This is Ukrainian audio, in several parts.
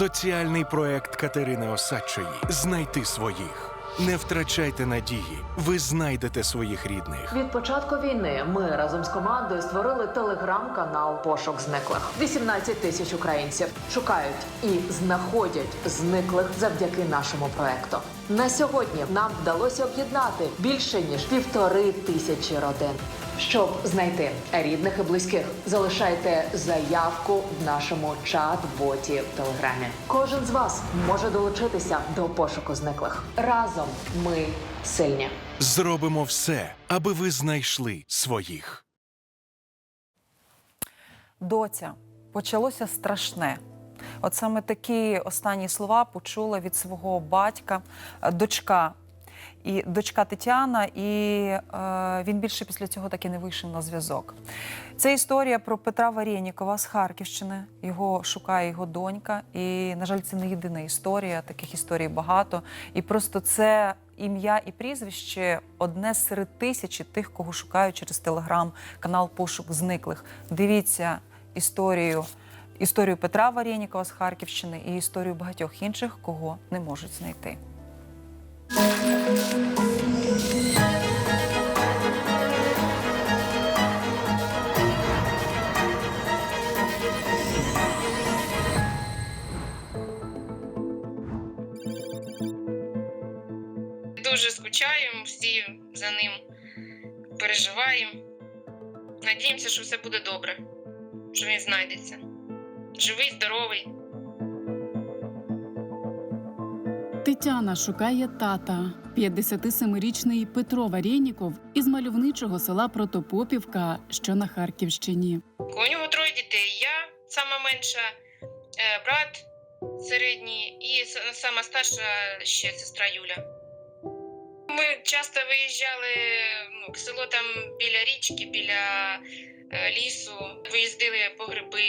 Соціальний проект Катерини Осадчої Знайти своїх. Не втрачайте надії. Ви знайдете своїх рідних. Від початку війни ми разом з командою створили телеграм-канал Пошук зниклих. 18 тисяч українців шукають і знаходять зниклих завдяки нашому проекту. На сьогодні нам вдалося об'єднати більше ніж півтори тисячі родин. Щоб знайти рідних і близьких, залишайте заявку в нашому чат-боті в телеграмі. Кожен з вас може долучитися до пошуку зниклих. Разом ми сильні. Зробимо все, аби ви знайшли своїх. Доця, почалося страшне. От саме такі останні слова почула від свого батька дочка. І дочка Тетяна, і е, він більше після цього так і не вийшов на зв'язок. Це історія про Петра Варєнікова з Харківщини. Його шукає його донька. І, на жаль, це не єдина історія. Таких історій багато. І просто це ім'я і прізвище одне серед тисячі тих, кого шукають через телеграм-канал Пошук зниклих. Дивіться історію. Історію Петра Варєнікова з Харківщини і історію багатьох інших, кого не можуть знайти. Скучаємо всі за ним, переживаємо. Надіємося, що все буде добре, що він знайдеться. Живий, здоровий. Тетяна шукає тата. 57-річний Петро Варєніков із мальовничого села Протопопівка, що на Харківщині. У нього троє дітей. Я сама менша, е, брат середній і сама старша ще сестра Юля. Ми часто виїжджали ну, к село там біля річки, біля е, лісу, виїздили по гриби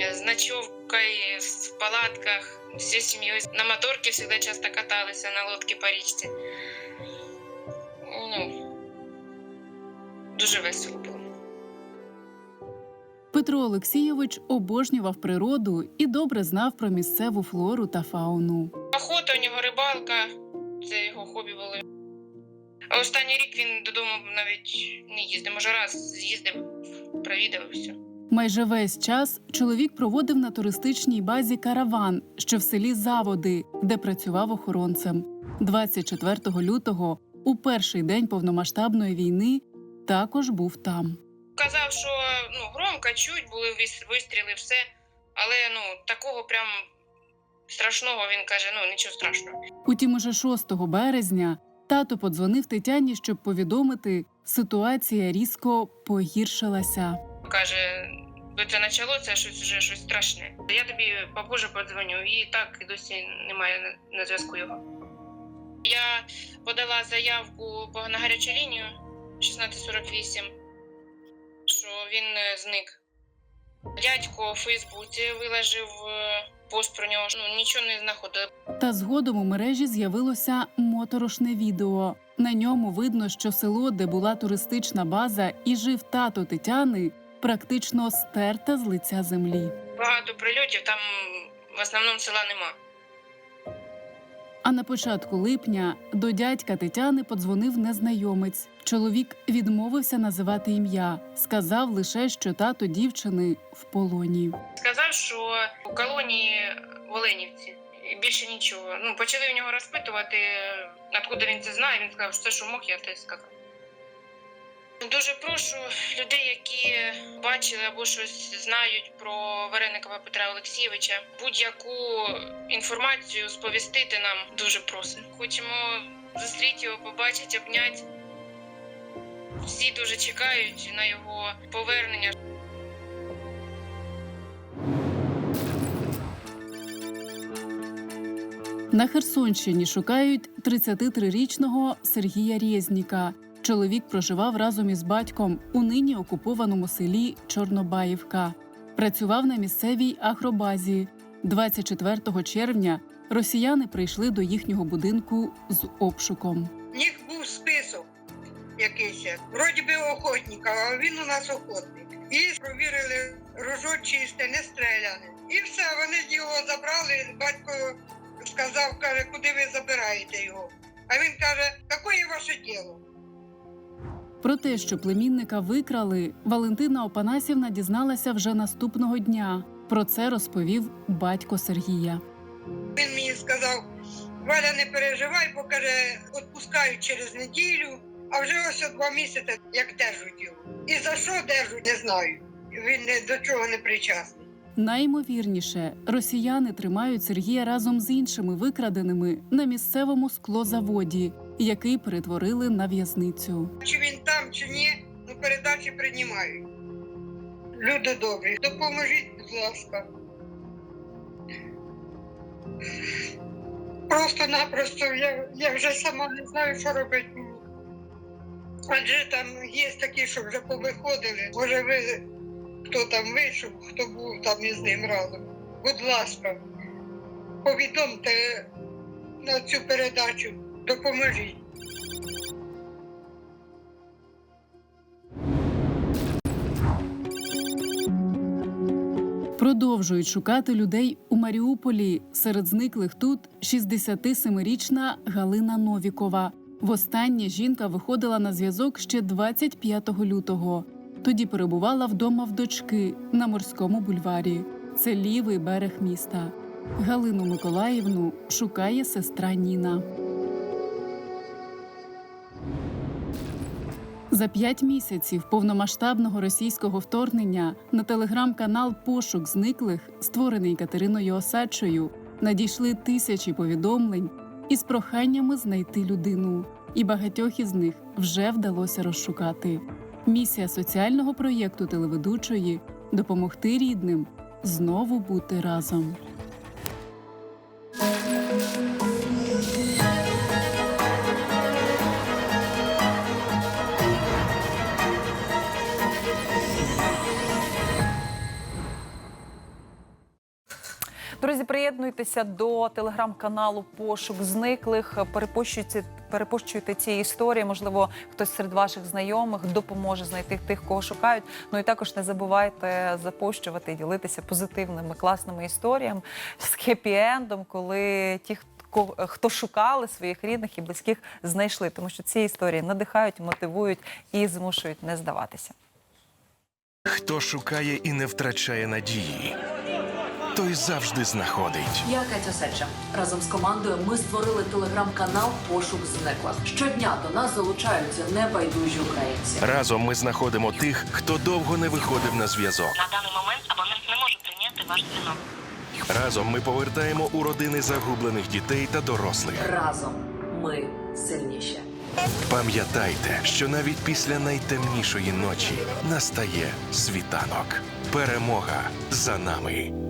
е, з ночовкою, в палатках, всією сім'єю. На моторці завжди часто каталися на лодці по річці. Ну, дуже весело було. Петро Олексійович обожнював природу і добре знав про місцеву флору та фауну. Охота у нього рибалка, це його хобі були. Останній рік він додому навіть не їздив. Може, раз з'їздив, провідав і все. Майже весь час чоловік проводив на туристичній базі караван, що в селі Заводи, де працював охоронцем. 24 лютого, у перший день повномасштабної війни, також був там. Казав, що ну, громко чуть, були вис- вистріли, все. Але ну, такого прям страшного він каже, ну нічого страшного. Утім, уже 6 березня тато подзвонив Тетяні, щоб повідомити, ситуація різко погіршилася. Каже, «Би це почало, це щось вже щось страшне. Я тобі попозже подзвоню, і так і досі немає на- на зв'язку його. Я подала заявку на гарячу лінію 1648, що він е, зник. Дядько у Фейсбуці виложив е, пост про нього. Ну, нічого не знаходили. Та згодом у мережі з'явилося моторошне відео. На ньому видно, що село, де була туристична база і жив тато Тетяни, практично стерте з лиця землі. Багато прильотів, там в основному села нема. А на початку липня до дядька Тетяни подзвонив незнайомець. Чоловік відмовився називати ім'я, сказав лише, що тато дівчини в полоні. Сказав, що у колонії в Оленівці. Більше нічого. Ну, почали в нього розпитувати, откуда він це знає. Він сказав, що це що мог, я те сказав. Дуже прошу людей, які бачили або щось знають про Вареникова Петра Олексійовича, будь-яку інформацію сповістити нам дуже просимо. Хочемо зустріти його, побачити, обняти. Всі дуже чекають на його повернення. На Херсонщині шукають 33-річного Сергія Рєзніка. Чоловік проживав разом із батьком у нині окупованому селі Чорнобаївка. Працював на місцевій агробазі. 24 червня росіяни прийшли до їхнього будинку з обшуком. Вроді охотника, а він у нас охотник. І провірили ружо чисте, не стріляне. І все, вони його забрали. Батько сказав, каже, куди ви забираєте його. А він каже, яке ваше діло? Про те, що племінника викрали, Валентина Опанасівна дізналася вже наступного дня. Про це розповів батько Сергія. Він мені сказав, Валя, не переживай, бо каже, відпускають через неділю, а вже ось два місяці, як держать його. І за що держать, не знаю. Він до чого не причасний. Найімовірніше, росіяни тримають Сергія разом з іншими викраденими на місцевому склозаводі, який перетворили на в'язницю. Чи він там, чи ні, ну передачі приймають. Люди добрі, допоможіть, будь ласка. Просто-напросто я, я вже сама не знаю, що робити. Адже там є такі, що вже повиходили. Може, ви хто там вийшов, хто був там із ним разом. Будь ласка, повідомте на цю передачу, допоможіть. Продовжують шукати людей у Маріуполі. Серед зниклих тут 67-річна Галина Новікова. Востаннє жінка виходила на зв'язок ще 25 лютого. Тоді перебувала вдома в дочки на морському бульварі. Це лівий берег міста. Галину Миколаївну шукає сестра Ніна. За п'ять місяців повномасштабного російського вторгнення на телеграм-канал Пошук зниклих, створений Катериною Осадчою, надійшли тисячі повідомлень із проханнями знайти людину, і багатьох із них вже вдалося розшукати. Місія соціального проєкту телеведучої допомогти рідним знову бути разом. Приєднуйтеся до телеграм-каналу Пошук зниклих. Перепощуйте, перепощуйте ці історії. Можливо, хтось серед ваших знайомих допоможе знайти тих, кого шукають. Ну і також не забувайте запощувати і ділитися позитивними класними історіями з хеппі-ендом, коли ті, хто шукали своїх рідних і близьких, знайшли, тому що ці історії надихають, мотивують і змушують не здаватися. Хто шукає і не втрачає надії, той завжди знаходить. Я Катя Сеча. Разом з командою ми створили телеграм-канал Пошук зниклих. Щодня до нас залучаються небайдужі українці. Разом ми знаходимо тих, хто довго не виходив на зв'язок. На даний момент абонент не може прийняти ваш дзвінок. Разом ми повертаємо у родини загублених дітей та дорослих. Разом ми сильніші. Пам'ятайте, що навіть після найтемнішої ночі настає світанок. Перемога за нами.